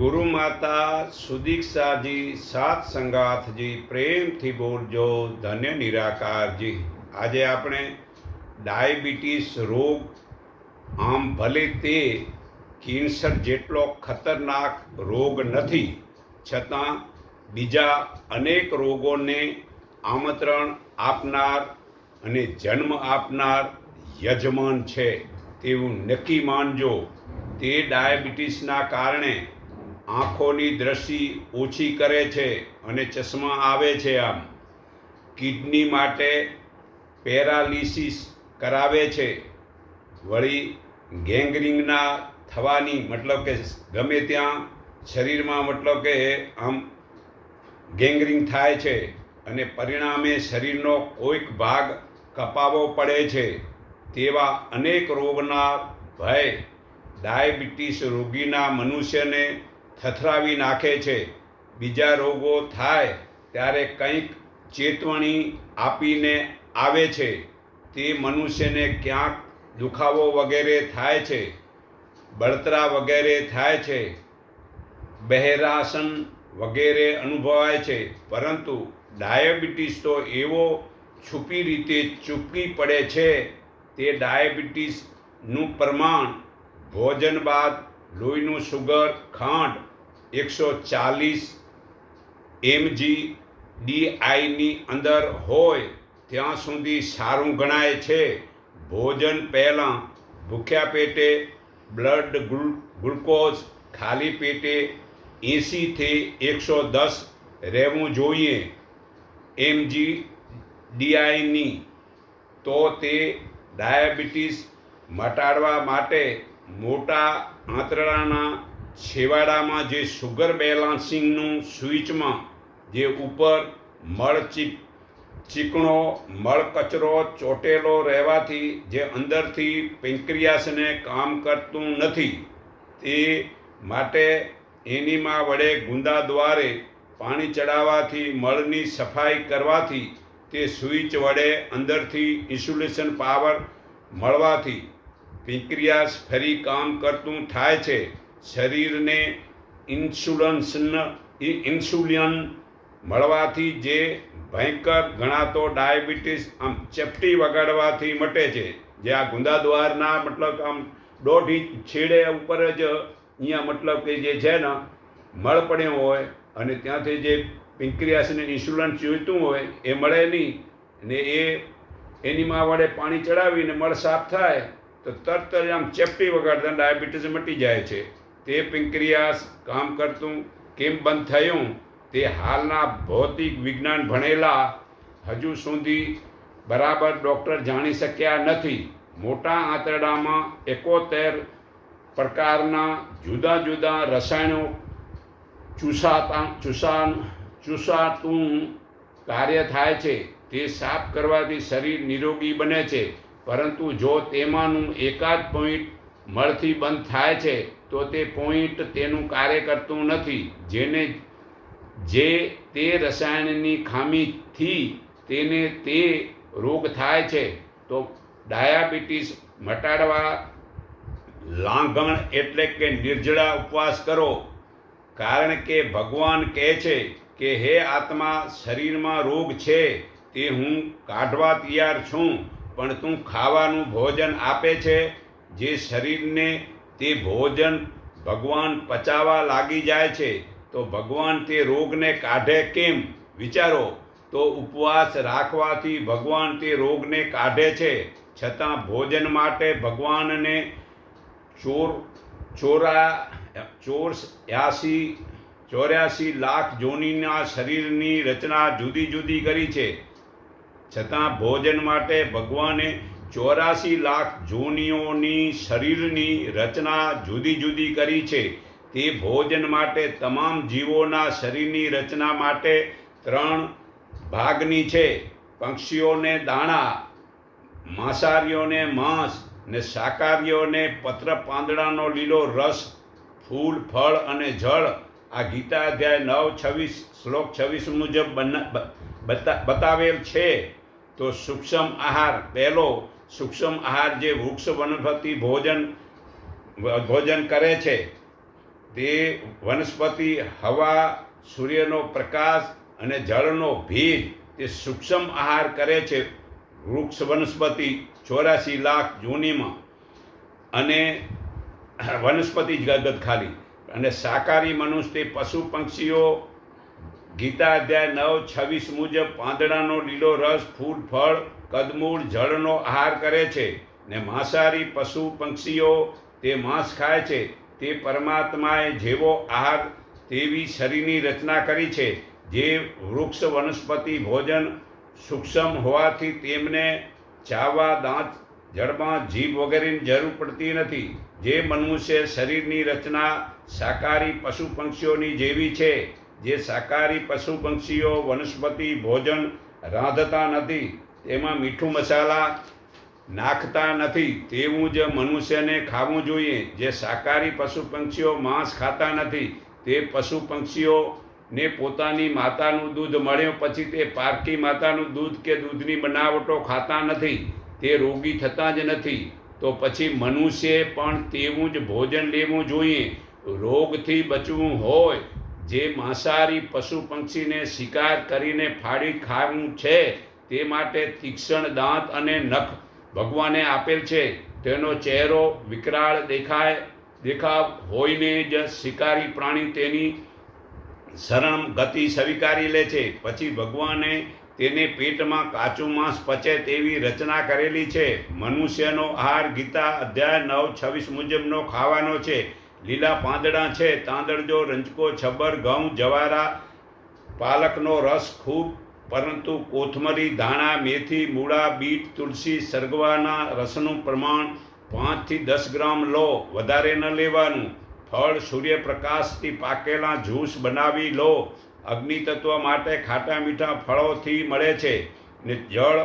ગુરુ માતા સુદીક્ષાજી સાત સંગાથજી પ્રેમથી બોલજો, ધન્ય નિરાકારજી. આજે આપણે ડાયાબિટીસ રોગ, આમ ભલે તે કેન્સર જેટલો ખતરનાક રોગ નથી, છતાં બીજા અનેક રોગોને આમંત્રણ આપનાર અને જન્મ આપનાર યજમાન છે, તેવું નક્કી માનજો. તે ડાયાબિટીસના કારણે આંખોની દ્રષ્ટિ ઓછી કરે છે અને ચશ્મા આવે છે આમ. કિડની માટે પેરાલિસિસ કરાવે છે. વળી ગેંગરિંગના થવાની મતલબ કે ગમે ત્યાં શરીરમાં મતલબ કે આમ ગેંગરિંગ થાય છે અને પરિણામે શરીરનો કોઈક ભાગ કપાવો પડે છે તેવા અનેક રોગના ભય, ડાયાબિટીસ રોગીના મનુષ્યને થથરાવી નાખે છે. બીજા રોગો થાય ત્યારે કંઈક ચેતવણી આપીને આવે છે. તે મનુષ્યને ક્યાંક દુખાવો વગેરે થાય છે, બળતરા વગેરે થાય છે, બહેરાસન વગેરે અનુભવાય છે. પરંતુ ડાયાબિટીસ તો એવો છુપી રીતે ચૂકી પડે છે, તે ડાયાબિટીસનું પ્રમાણ ભોજન બાદ લોહીનું સુગર, ખાંડ એકસો ચાલીસ એમજી ડીઆઈની અંદર હોય, ત્યાં સુધી સારું ગણાય છે. ભોજન પહેલાં ભૂખ્યા પેટે, બ્લડ ગ્લુકોઝ ખાલી પેટે એંસીથી એકસો દસ રહેવું જોઈએ. એમજી ડીઆઈની તો તે ડાયાબિટીસ મટાડવા માટે મોટા આંતરડાના છેવાડામાં જે સુગર બેલાન્સિંગનું સ્વિચમાં જે ઉપર મળ ચીક, ચીકણો, મળ કચરો ચોટેલો રહેવાથી જે અંદરથી પેન્ક્રિયાસને કામ કરતું નથી, તે માટે એનીમાં વડે ગુંદા દ્વારે પાણી ચડાવવાથી, મળની સફાઈ કરવાથી તે સ્વિચ વડે અંદરથી ઇન્સ્યુલેશન પાવર મળવાથી પિંક્રિયાસ ફરી કામ કરતું થાય છે. શરીરને ઇન્સ્યુલન્સન ઇન્સ્યુલિન મળવાથી જે ભયંકર ગણાતો ડાયાબિટીસ આમ ચપટી વગાડવાથી મટે છે. જે આ ગુંદા દ્વારના મતલબ આમ દોઢ છેડે ઉપર જ અહીંયા મતલબ કે જે છે ને, મળ પડ્યો હોય અને ત્યાંથી જે પિંક્રિયાસને ઇન્સ્યુલન્સ જોઈતું હોય એ મળે નહીં ને એ એનીમાં વડે પાણી ચડાવીને મળ સાફ થાય તો તરત જ આમ ચેપટી વગાડતા ડાયાબિટીસ મટી જાય છે. તે પિંક્રિયાસ કામ કરતું, કેમ બંધ થયું? તે હાલના ભૌતિક વિજ્ઞાન ભણેલા હજુ સુધી બરાબર ડૉક્ટર જાણી શક્યા નથી. મોટા આંતરડામાં એકોતેર પ્રકારના જુદા જુદા રસાયણો ચૂસાતા ચૂસાન ચૂસાતું કાર્ય થાય છે. તે સાફ કરવાથી શરીર નિરોગી બને છે. પરંતુ જો તેમાંનું એકાદ પોઈન્ટ મળથી બંધ થાય છે તો તે પોઈન્ટ તેનું કાર્ય કરતું નથી. જેને જે તે રસાયણની ખામીથી તેને તે રોગ થાય છે, તો ડાયાબિટીસ મટાડવા લાંઘણ એટલે કે નિર્જળા ઉપવાસ કરો. કારણ કે ભગવાન કહે છે કે, હે આત્મા, શરીરમાં રોગ છે, તે હું કાઢવા તૈયાર છું, પણ તું ખાવાનું ભોજન આપે છે, જે શરીરને તે ભોજન ભગવાન પચાવવા લાગી જાય છે, તો ભગવાન તે રોગને કાઢે કેમ? વિચારો. તો ઉપવાસ રાખવાથી ભગવાન તે રોગને કાઢે છે, છતાં ભોજન માટે ભગવાનને ચોર, ચોરા ચોર્યાસી ચોર્યાસી લાખ જોનીના શરીરની રચના જુદી જુદી કરી છે. છતાં ભોજન માટે ભગવાને ચોરાસી લાખ જોનીઓની શરીરની રચના જુદી જુદી કરી છે. તે ભોજન માટે તમામ જીવોના શરીરની રચના માટે ત્રણ ભાગની છે. પક્ષીઓને દાણા, માંસાહારીઓને માંસ ને શાકાહારીઓને પત્ર પાંદડાનો લીલો રસ, ફૂલ, ફળ અને જળ. આ ગીતા અધ્યાય નવ, છવ્વીસ, શ્લોક છવ્વીસ મુજબ બતાવેલ છે. તો સૂક્ષ્મ આહાર પહેલો સૂક્ષ્મ આહાર જે વૃક્ષ વનસ્પતિ ભોજન ભોજન કરે છે, તે વનસ્પતિ હવા, સૂર્યનો પ્રકાશ અને જળનો ભેજ તે સૂક્ષ્મ આહાર કરે છે વૃક્ષ વનસ્પતિ ચોરાસી લાખ જૂનીમાં. અને વનસ્પતિ જગત ખાલી. અને શાકાહારી મનુષ્ય તે પશુ પંક્ષીઓ ગીતા અધ્યાય નવ, છવ્વીસ મુજબ પાંદડાનો લીલો રસ, ફૂલ, ફળ કદમૂળ જળનો આહાર કરે છે ને માંસાહારી પશુ પંક્ષીઓ તે માંસ ખાય છે, તે પરમાત્માએ જેવો આહાર તેવી શરીરની રચના કરી છે, જે વૃક્ષ વનસ્પતિ ભોજન સૂક્ષ્મ હોવાથી તેમને ચાવા, દાંત જળમાં જીભ વગેરેની જરૂર પડતી નથી. જે મનુષ્ય શરીરની રચના શાકાહારી પશુ પંક્ષીઓની જેવી છે, જે શાકાહારી પશુ પંક્ષીઓ વનસ્પતિ ભોજન રાંધતા નથી તેમાં મીઠું મસાલા નાખતા નથી. તેવું જ મનુષ્યને ખાવું જોઈએ. જે શાકાહારી પશુ પંક્ષીઓ માંસ ખાતા નથી, તે પશુ પંક્ષીઓને પોતાની માતાનું દૂધ મળ્યો પછી તે પારકી માતાનું દૂધ કે દૂધની બનાવટો ખાતા નથી. તે રોગી થતા જ નથી. તો પછી મનુષ્યે પણ તેવું જ ભોજન લેવું જોઈએ. રોગથી બચવું હોય. જે માંસાહારી પશુ પંક્ષીને શિકાર કરીને ફાડી ખાવું છે તે માટે તીક્ષ્ણ દાંત અને નખ ભગવાને આપેલ છે. તેનો ચહેરો વિકરાળ દેખાય, દેખાવ હોઈને જ શિકારી પ્રાણી તેની શરણ ગતિ સ્વીકારી લે છે. પછી ભગવાને તેને પેટમાં કાચું માંસ પચે તેવી રચના કરેલી છે. મનુષ્યનો આહાર ગીતા અધ્યાય નવ છવ્વીસ મુજબનો ખાવાનો છે. લીલા પાંદડા છે, તાંદળજો, રંજકો છબ્બર ઘઉં, જવારા, પાલકનો રસ ખૂબ પરંતુ કોથમરી, ધાણા, મેથી, મૂળા, બીટ, તુલસી, સરગવાના રસનું પ્રમાણ પાંચથી દસ ગ્રામ લો, વધારે ન લેવાનું. ફળ સૂર્યપ્રકાશથી પાકેલા જ્યુસ બનાવી લો. અગ્નિતત્વ માટે ખાટા મીઠા ફળોથી મળે છે ને જળ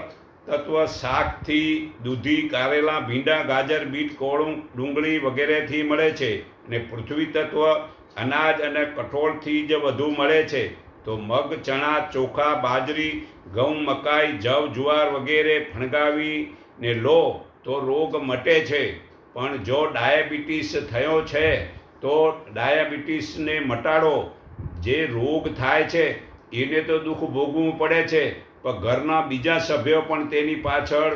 તત્વ શાકથી દૂધી, કારેલા, ભીંડા, ગાજર, બીટ, કોળું, ડુંગળી વગેરેથી મળે છે ને પૃથ્વી તત્વ અનાજ અને કઠોળથી જ વધુ મળે છે. તો મગ, ચણા, ચોખા, બાજરી, ઘઉં, મકાઈ, જવ, જુવાર વગેરે ફણગાવીને લો, તો રોગ મટે છે. પણ જો ડાયાબિટીસ થયો છે, તો ડાયાબિટીસને મટાડો. જે રોગ થાય છે, એને તો દુઃખ ભોગવવું પડે છે, પણ ઘરના બીજા સભ્યો પણ તેની પાછળ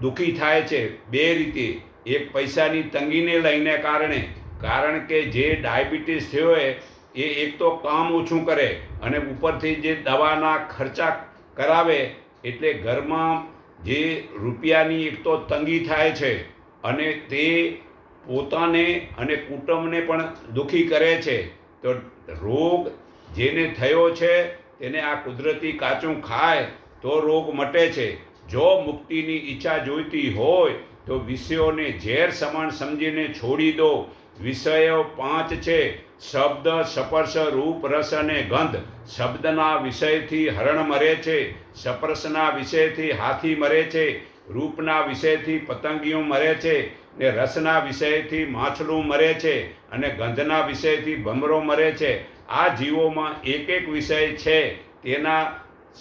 દુઃખી થાય છે. બે રીતે. એક પૈસાની તંગીને લઈને કારણે. કારણ કે જે ડાયાબિટીસ થયો હોય એ એક તો કામ ઓછું કરે અને ઉપરથી જે દવાના ખર્ચા કરાવે એટલે ઘરમાં જે રૂપિયાની એક તો તંગી થાય છે અને તે પોતાને અને કુટુંબને પણ દુઃખી કરે છે, તો રોગ જેને થયો છે તેને આ કુદરતી કાચું ખાય તો રોગ મટે છે. જો મુક્તિની ઈચ્છા જોઈતી હોય તો વિષયોને ઝેર સમાન સમજીને છોડી દો. વિષયો પાંચ છે. શબ્દ, સપર્શ, રૂપ, રસ અને ગંધ. શબ્દના વિષયથી હરણ મરે છે. સપર્શના વિષયથી હાથી મરે છે. રૂપના વિષયથી પતંગિયું મરે છે ને રસના વિષયથી માછલું મરે છે અને ગંધના વિષયથી ભમરો મરે છે. આ જીવોમાં એક એક વિષય છે. તેના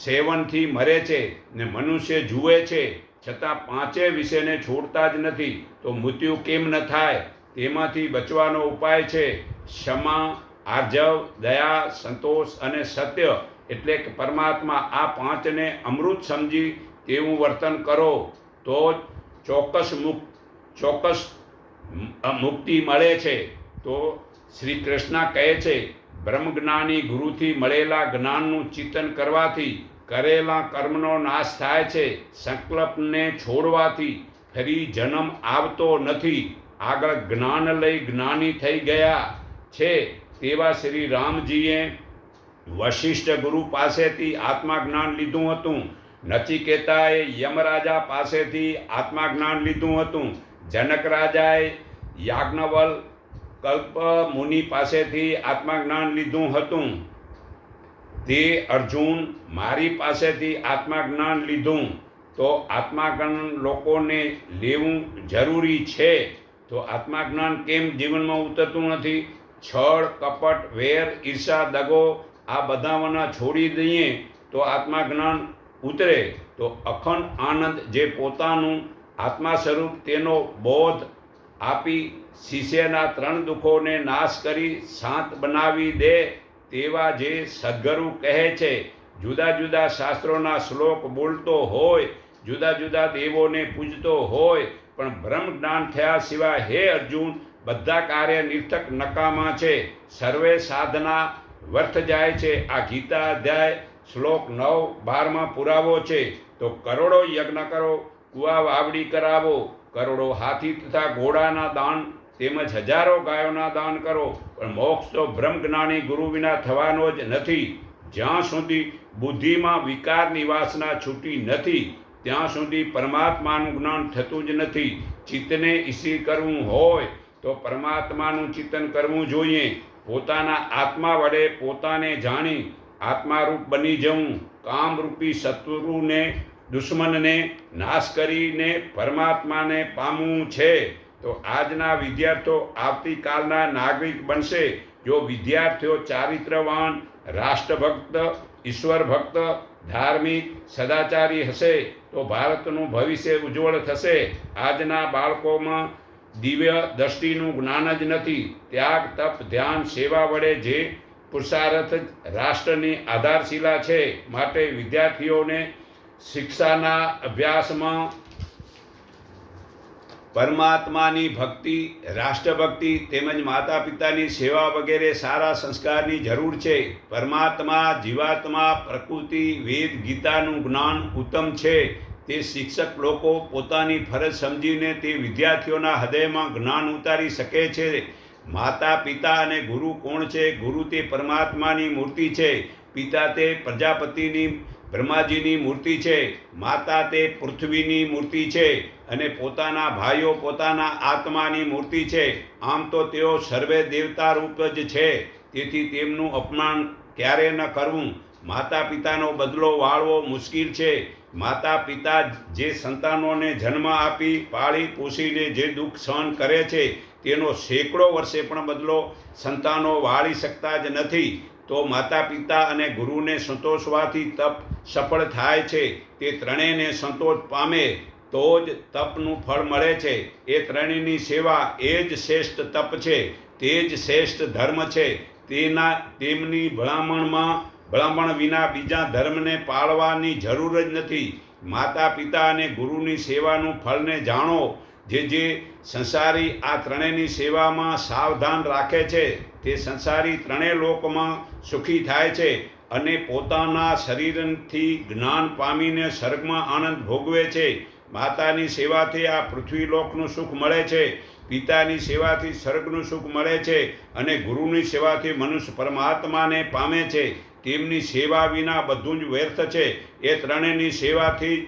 સેવનથી મરે છે ને મનુષ્ય જુએ છે. છતાં પાંચે વિષયને છોડતા જ નથી. તો મૃત્યુ કેમ ન થાય? તેમાંથી બચવાનો ઉપાય છે ક્ષમા, આર્જવ, દયા, સંતોષ અને સત્ય. એટલે કે પરમાત્મા આ પાંચને અમૃત સમજી તેવું વર્તન કરો, તો ચોક્કસ મુક્ત, ચોક્કસ મુક્તિ મળે છે. તો શ્રી કૃષ્ણ કહે છે, બ્રહ્મજ્ઞાની ગુરુથી મળેલા જ્ઞાનનું ચિંતન કરવાથી કરેલા કર્મનો નાશ થાય છે. સંકલ્પને છોડવાથી ફરી જન્મ આવતો નથી. આગળ જ્ઞાન લઈ જ્ઞાની થઈ ગયા છે તેવા શ્રી રામજીએ વશિષ્ઠ ગુરુ પાસેથી આત્મા જ્ઞાન લીધું હતું. નચિકેતાએ યમરાજા પાસેથી આત્મા જ્ઞાન લીધું હતું. જનક રાજાએ યાજ્ઞવલ કલ્પ મુનિ પાસેથી આત્મા જ્ઞાન લીધું હતું. તે અર્જુન મારી પાસેથી આત્મા જ્ઞાન લીધું. તો આત્મા જ્ઞાન લોકોને લેવું જરૂરી છે. તો આત્મા જ્ઞાન કેમ જીવનમાં ઉતરતું નથી? છળ, કપટ, વેર, ઈર્ષા, દગો, આ બધાઓના છોડી દઈએ તો આત્મા જ્ઞાન ઉતરે. તો અખંડ આનંદ જે પોતાનું આત્મા સ્વરૂપ તેનો બોધ આપી શિષ્યના ત્રણ દુઃખોને નાશ કરી શાંત બનાવી દે તેવા જે સદગુરુ કહે છે. જુદા જુદા શાસ્ત્રોના શ્લોક બોલતો હોય, જુદા જુદા દેવોને પૂજતો હોય પણ બ્રહ્મ જ્ઞાન થયા સિવાય હે અર્જુન, બધા કાર્ય નિર્થક નકામા છે. સર્વે સાધના વર્થ જાય છે. આ ગીતા અધ્યાય શ્લોક નવ બારમાં પુરાવો છે. તો કરોડો યજ્ઞ કરો, કુવા વાવડી કરાવો, કરોડો હાથી તથા ઘોડાના દાન તેમજ હજારો ગાયોના દાન કરો. પણ મોક્ષ તો બ્રહ્મ જ્ઞાની ગુરુ વિના થવાનો જ નથી. જ્યાં સુધી બુદ્ધિમાં વિકાર નિવાસના છૂટી નથી ત્યાં સુધી પરમાત્માનું જ્ઞાન થતું જ નથી. ચિત્તને ઈસી કરવું હોય તો પરમાત્માનું ચિંતન કરવું જોઈએ. પોતાના આત્મા વડે પોતાને જાણી આત્મારૂપ બની જવું. કામરૂપી શત્રુને, દુશ્મનને નાશ કરીને પરમાત્માને પામવું છે. તો આજના વિદ્યાર્થીઓ આવતીકાલના નાગરિક બનશે. જો વિદ્યાર્થીઓ ચારિત્રવાન રાષ્ટ્રભક્ત ઈશ્વર ભક્ત ધાર્મિક સદાચારી હશે તો ભારતનું ભવિષ્ય ઉજ્જવળ થશે. આજના બાળકોમાં દિવ્ય દ્રષ્ટિનું જ્ઞાન જ નથી. ત્યાગ, તપ, ધ્યાન, સેવા વડે જે પુરુષાર્થ રાષ્ટ્રની આધારશિલા છે, માટે વિદ્યાર્થીઓને શિક્ષાના અભ્યાસમાં પરમાત્માની ભક્તિ, રાષ્ટ્રભક્તિ તેમજ માતા પિતાની સેવા વગેરે સારા સંસ્કારની જરૂર છે. પરમાત્મા, જીવાત્મા, પ્રકૃતિ, વેદ, ગીતાનું જ્ઞાન ઉત્તમ છે. તે શિક્ષક લોકો પોતાની ફરજ સમજીને તે વિદ્યાર્થીઓના હૃદયમાં જ્ઞાન ઉતારી શકે છે. માતા, પિતા અને ગુરુ કોણ છે? ગુરુ તે પરમાત્માની મૂર્તિ છે. પિતા તે પ્રજાપતિની, બ્રહ્માજીની મૂર્તિ છે. માતા તે પૃથ્વીની મૂર્તિ છે. અને પોતાના ભાઈઓ પોતાના આત્માની મૂર્તિ છે. આમ તો તેઓ સર્વે દેવતા રૂપ જ છે. તેથી તેમનું અપમાન ક્યારે ન કરવું. માતા પિતાનો બદલો વાળવો મુશ્કેલ છે. માતા પિતા જે સંતાનોને જન્મ આપી, પાળી પોષીને જે દુઃખ સહન કરે છે, તેનો સેંકડો વર્ષે પણ બદલો સંતાનો વાળી શકતા જ નથી. તો માતા પિતા અને ગુરુને સંતોષવાથી તપ સફળ થાય છે. તે ત્રણેયને સંતોષ પામે. તો જ તપનું ફળ મળે છે. એ ત્રણેયની સેવા એ જ શ્રેષ્ઠ તપ છે. તે જ શ્રેષ્ઠ ધર્મ છે. તેના, તેમની ભલામણમાં, ભલામણ વિના બીજા ધર્મને પાળવાની જરૂર જ નથી. માતા પિતા અને ગુરુની સેવાનું ફળને જાણો, જે જે સંસારી આ ત્રણેયની સેવામાં સાવધાન રાખે છે, તે સંસારી ત્રણેય લોકમાં સુખી થાય છે અને પોતાના શરીરથી જ્ઞાન પામીને સ્વર્ગમાં આનંદ ભોગવે છે. માતાની સેવાથી આ પૃથ્વીલોકનું સુખ મળે છે, પિતાની સેવાથી સ્વર્ગનું સુખ મળે છે અને ગુરુની સેવાથી મનુષ્ય પરમાત્માને પામે છે. તેમની સેવા વિના બધું જ વ્યર્થ છે. એ ત્રણેયની સેવાથી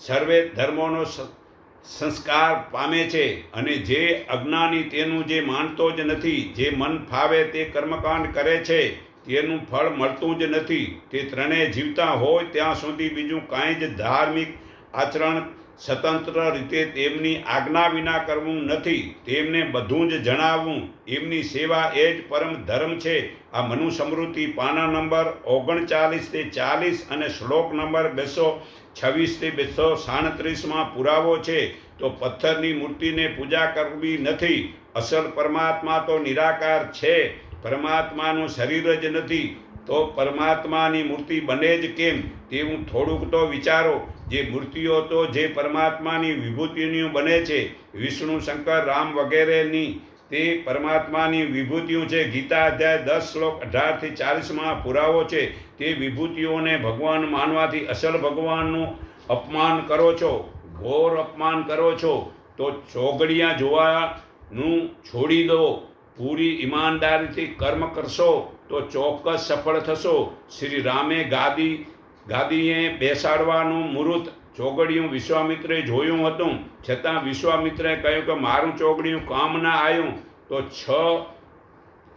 સર્વે ધર્મોનો સંસ્કાર પામે છે અને જે અજ્ઞાની તેનું જે માનતો જ નથી, જે મન ફાવે તે કર્મકાંડ કરે છે, તેનું ફળ મળતું જ નથી. તે ત્રણેય જીવતા હોય ત્યાં સુધી બીજું કાંઈ જ ધાર્મિક આચરણ સ્વતંત્ર રીતે તેમની આજ્ઞા વિના કરવું નથી. તેમને બધું જ જણાવવું એમની સેવા એ જ પરમ ધર્મ છે. આ મનુ સમૃદ્ધિ પાના નંબર ઓગણચાલીસથી ચાલીસ અને શ્લોક નંબર બેસો છવ્વીસથી બેસો સાડત્રીસમાં પુરાવો છે. તો પથ્થરની મૂર્તિને પૂજા કરવી નથી. અસલ પરમાત્મા તો નિરાકાર છે. પરમાત્માનું શરીર જ નથી. તો પરમાત્માની મૂર્તિ બને જ કેમ? તેવું થોડુંક તો વિચારો. જે મૂર્તિઓ તો જે પરમાત્માની વિભૂતિઓ બને છે, વિષ્ણુ, શંકર, રામ વગેરેની, તે પરમાત્માની વિભૂતિઓ છે. ગીતા અધ્યાય દસ શ્લોક અઢારથી ચાલીસમાં પુરાવો છે. તે વિભૂતિઓને ભગવાન માનવાથી અસલ ભગવાનનું અપમાન કરો છો, ઘોર અપમાન કરો છો, તો ચોગડિયા જોવાનું છોડી દો. પૂરી ઈમાનદારીથી કર્મ કરશો, તો ચોક્કસ સફળ થશો. શ્રી રામે ગાદી ગાદીએ બેસાડવાનું મુહૂર્ત ચોગડિયું વિશ્વામિત્રે જોયું હતું. છતાં વિશ્વામિત્રે કહ્યું કે મારું ચોગડિયું કામ ના આવ્યું તો છ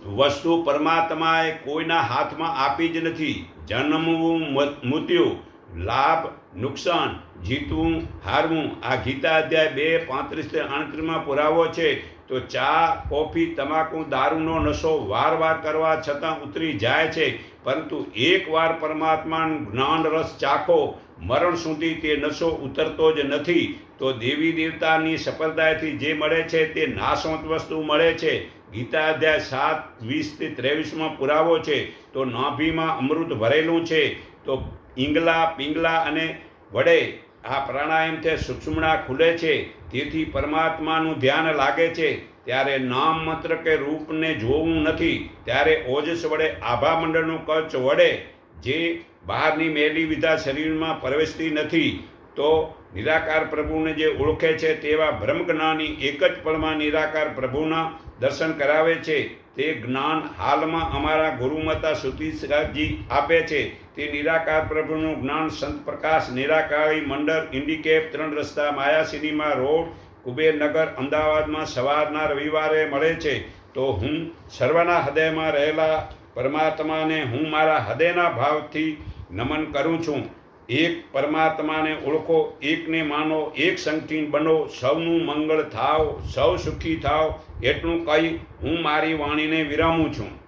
વસ્તુ પરમાત્માએ કોઈના હાથમાં આપી જ નથી. જન્મવું મૃત્યુ, લાભ, નુકસાન, જીતવું, હારવું. આ ગીતા અધ્યાય બે પાંત્રીસથી આડત્રીસમાં પુરાવો છે. તો ચા, કોફી, તમાકુ, દારૂનો નશો વાર વાર કરવા છતાં ઉતરી જાય છે. પરંતુ એકવાર પરમાત્માનું જ્ઞાન રસ ચાખો, મરણ સુધી તે નશો ઉતરતો જ નથી. તો દેવી દેવતાની સફળતાથી જે મળે છે તે નાશવંત વસ્તુ મળે છે. ગીતા અધ્યાય સાત વીસથી ત્રેવીસમાં પુરાવો છે. તો નાભીમાં અમૃત ભરેલું છે. તો ઈંગલા, પિંગલા અને વડે આ પ્રાણાયામથી સૂક્ષ્મણા ખુલે છે. તેથી પરમાત્માનું ધ્યાન લાગે છે. ત્યારે નામ માત્ર કે રૂપને જોવું નથી, ત્યારે ઓજસ વડે આભા મંડળનું કચ્છ વડે જે બહારની મેલી વિધા શરીરમાં પ્રવેશતી નથી, તો નિરાકાર પ્રભુને જે ઓળખે છે તેવા બ્રહ્મજ્ઞાની એક જ પળમાં નિરાકાર પ્રભુના દર્શન કરાવે છે, તે જ્ઞાન હાલમાં અમારા ગુરુમાતા સુતીસરાજી આપે છે, તે નિરાકાર પ્રભુનું જ્ઞાન સંત પ્રકાશ નિરાકારી મંડળ, ઇન્ડિકેપ, ત્રણ રસ્તા, માયા સિનેમા રોડ કુબેરનગર અમદાવાદમાં સવારના રવિવારે મળે છે, તો હું સર્વના હૃદયમાં રહેલા પરમાત્માને હું મારા હૃદયના ભાવથી નમન કરું છું. એક પરમાત્માને ઓળખો, એકને માનો, એક સંગઠીન બનો, સૌનું મંગળ થાવ, સૌ સુખી થાવ, એટલું કહી હું મારી વાણીને વિરામું છું.